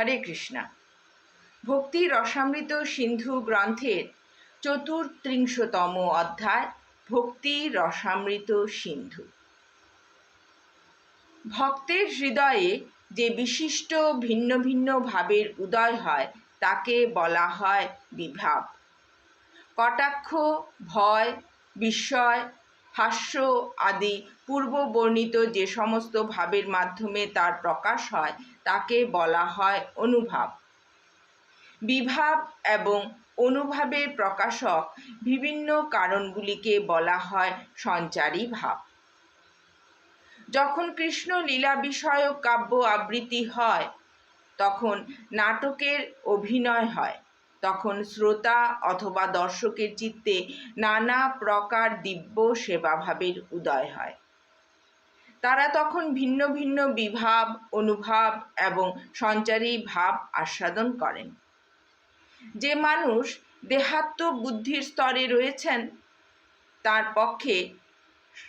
হরে কৃষ্ণা। ভক্তি রসামৃত সিন্ধু গ্রন্থের চতুর্ত্রিংশতম অধ্যায়, ভক্তি রসামৃত সিন্ধু। ভক্তের হৃদয়ে যে বিশিষ্ট ভিন্ন ভিন্ন ভাবের উদয় হয়, তাকে বলা হয় বিভাব। কটাক্ষ, ভয়, বিস্ময় হাস্য আদি পূর্ব বর্ণিত যে সমস্ত ভাবের মাধ্যমে তার প্রকাশ হয়, তাকে বলা হয় অনুভাব। বিভাব এবং অনুভাবের প্রকাশক বিভিন্ন কারণগুলিকে বলা হয় সঞ্চারী ভাব। যখন কৃষ্ণ লীলা বিষয়ক কাব্য আবৃত্তি হয়, তখন নাটকের অভিনয় হয়। তখন শ্রোতা অথবা দর্শকের চিত্তে নানা প্রকার দিব্য সেবাভাবের উদয় হয়। তারা তখন ভিন্ন ভিন্ন বিভাব, অনুভাব এবং সঞ্চারী ভাব আস্বাদন করেন। যে মানুষ দেহাত্ম বুদ্ধির স্তরে রয়েছেন, তার পক্ষে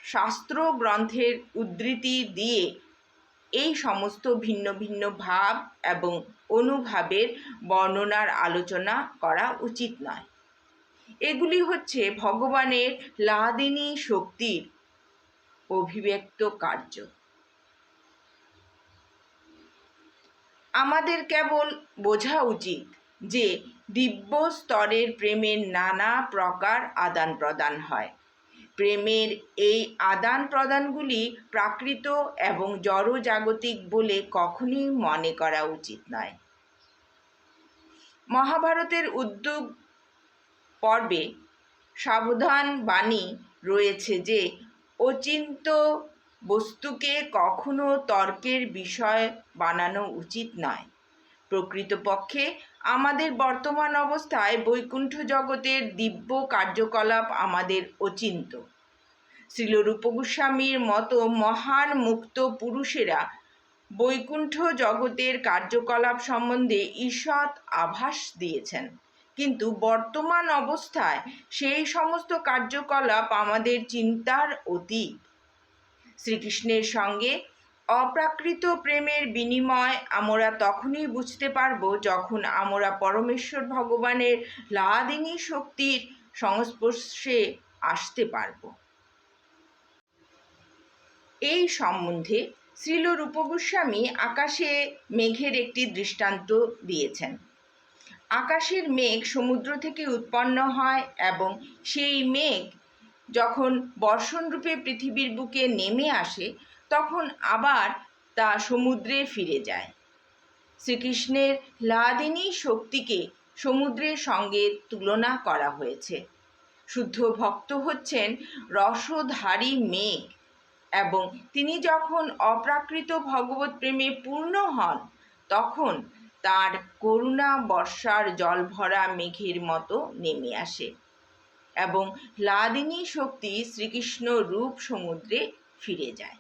শাস্ত্র গ্রন্থের উদ্ধৃতি দিয়ে এই সমস্ত ভিন্ন ভিন্ন ভাব এবং অনুভাবের বর্ণনার আলোচনা করা উচিত নয়। এগুলি হচ্ছে ভগবানের লাদিনী শক্তির অভিব্যক্ত কার্য। আমাদের কেবল বোঝা উচিত যে দিব্য স্তরের প্রেমের নানা প্রকার আদান প্রদান হয়। প্রেমের এই আদান প্রদানগুলি প্রাকৃত এবং জড়জাগতিক বলে কখনই মনে করা উচিত নয়। মহাভারতের উদ্যোগ পর্বে সাবধান বাণী রয়েছে যে অচিন্ত বস্তুকে কখনো তর্কের বিষয় বানানো উচিত নয়। প্রকৃতপক্ষে আমাদের বর্তমান অবস্থায় বৈকুণ্ঠ জগতের দিব্য কার্যকলাপ আমাদের অচিন্ত। শ্রীলরূপ গোস্বামীর মতো মহান মুক্ত পুরুষেরা বৈকুণ্ঠ জগতের কার্যকলাপ সম্বন্ধে ঈষৎ আভাস দিয়েছেন। কিন্তু বর্তমান অবস্থায় সেই সমস্ত কার্যকলাপ আমাদের চিন্তার অতীত। শ্রীকৃষ্ণের সঙ্গে অপ্রাকৃত প্রেমের বিনিময় আমরা তখনই বুঝতে পারব যখন আমরা পরমেশ্বর ভগবানের লাদিনী শক্তির সংস্পর্শে আসতে পারব। এই সম্বন্ধে শ্রীল রূপগোস্বামী আকাশে মেঘের একটি দৃষ্টান্ত দিয়েছেন। আকাশের মেঘ সমুদ্র থেকে উৎপন্ন হয় এবং সেই মেঘ যখন বর্ষণরূপে পৃথিবীর বুকে নেমে আসে তখন আবার তা সমুদ্রে ফিরে যায়। শ্রীকৃষ্ণের লাদিনী শক্তিকে সমুদ্রের সঙ্গে তুলনা করা হয়েছে। শুদ্ধ ভক্ত হচ্ছেন রসধারী মেঘ এবং তিনি যখন অপ্রাকৃত ভগবত প্রেমে পূর্ণ হন, তখন তার করুণা বর্ষার জলভরা মেঘের মতো নেমে আসে এবং লাদিনী শক্তি শ্রীকৃষ্ণ রূপ সমুদ্রে ফিরে যায়।